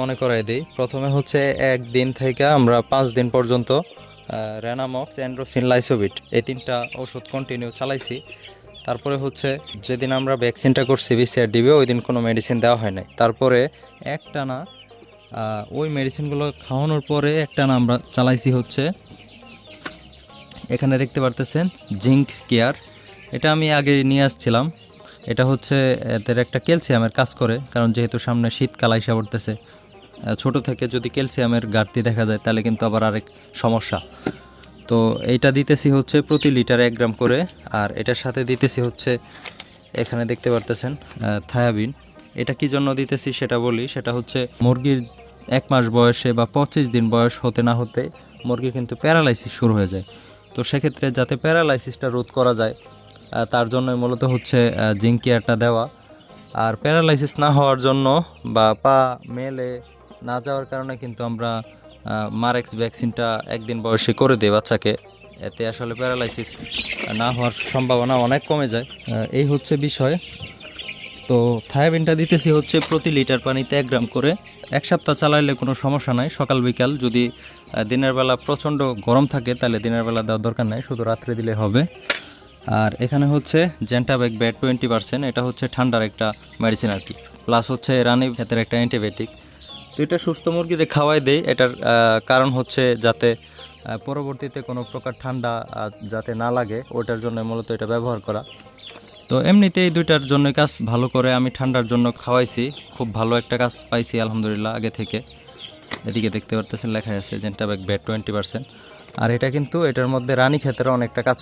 মনে করাই দিই। প্রথমে হচ্ছে একদিন থেকে আমরা পাঁচ দিন পর্যন্ত রেনামক্স অ্যান্ড্রোসিন লাইসোবিট এই তিনটা ওষুধ কন্টিনিউ চালাইছি। তারপরে হচ্ছে যেদিন আমরা ভ্যাকসিনটা করছি বিসিআর ডিবি ওই দিন কোনো মেডিসিন দেওয়া হয় নাই। তারপরে একটা না ওই মেডিসিনগুলো খাওয়ানোর পরে একটা না আমরা চালাইছি হচ্ছে, এখানে দেখতে পারতেছেন জিঙ্ক কেয়ার এটা আমি আগে নিয়ে আসছিলাম। এটা হচ্ছে, এদের একটা ক্যালসিয়ামের কাজ করে, কারণ যেহেতু সামনে শীতকাল আইসা পড়তেছে ছোট থেকে যদি ক্যালসিয়ামের ঘাটতি দেখা যায়, তাহলে কিন্তু আবার আরেক সমস্যা। তো এইটা দিতেছি হচ্ছে প্রতি লিটারে এক গ্রাম করে, আর এটার সাথে দিতেছি হচ্ছে, এখানে দেখতে পারতেছেন থায়াবিন। এটা কি জন্য দিতেছি সেটা বলি, সেটা হচ্ছে মুরগির এক মাস বয়সে বা পঁচিশ দিন বয়স হতে না হতে মুরগি কিন্তু প্যারালাইসিস শুরু হয়ে যায়। তো সেক্ষেত্রে যাতে প্যারালাইসিসটা রোধ করা যায় তার জন্যই মূলত হচ্ছে জিঙ্ক কেয়ারটা দেওয়া। আর প্যারালাইসিস না হওয়ার জন্য বা পা মেলে না যাওয়ার কারণে কিন্তু আমরা মারেক্স ভ্যাকসিনটা একদিন বয়সে করে দিই বাচ্চাকে। এতে আসলে প্যারালাইসিস না হওয়ার সম্ভাবনা অনেক কমে যায়। এই হচ্ছে বিষয়। তো থায়াবিনটা দিতেছি হচ্ছে প্রতি লিটার পানিতে এক গ্রাম করে। এক সপ্তাহ চালাইলে কোনো সমস্যা নাই। সকাল, বিকাল যদি দিনের বেলা প্রচণ্ড গরম থাকে, তাহলে দিনের বেলা দেওয়ার দরকার নাই। শুধু রাত্রে দিলে হবে। আর এখানে হচ্ছে জেন্টাব্যাক ব্যাট টোয়েন্টি পার্সেন্ট এটা হচ্ছে ঠান্ডার একটা মেডিসিন আর কি। প্লাস হচ্ছে রানি ক্ষেতের একটা অ্যান্টিবায়োটিক তো এটা সুস্থ মুরগিদের খাওয়াই দেয় এটার কারণ হচ্ছে যাতে পরবর্তীতে কোনো প্রকার ঠান্ডা যাতে না লাগে ওটার জন্য মূলত এটা ব্যবহার করা। তো এমনিতে এই দুইটার জন্য কাজ ভালো করে আমি ঠান্ডার জন্য খাওয়াইছি। খুব ভালো একটা কাজ পাইছি, আলহামদুলিল্লাহ, আগে থেকে। এদিকে দেখতে পারতেছেন লেখা আছে জেন্টাব্যাক ব্যাট টোয়েন্টি পার্সেন্ট আর এটা কিন্তু এটার মধ্যে রানী ক্ষেতের অনেকটা কাজ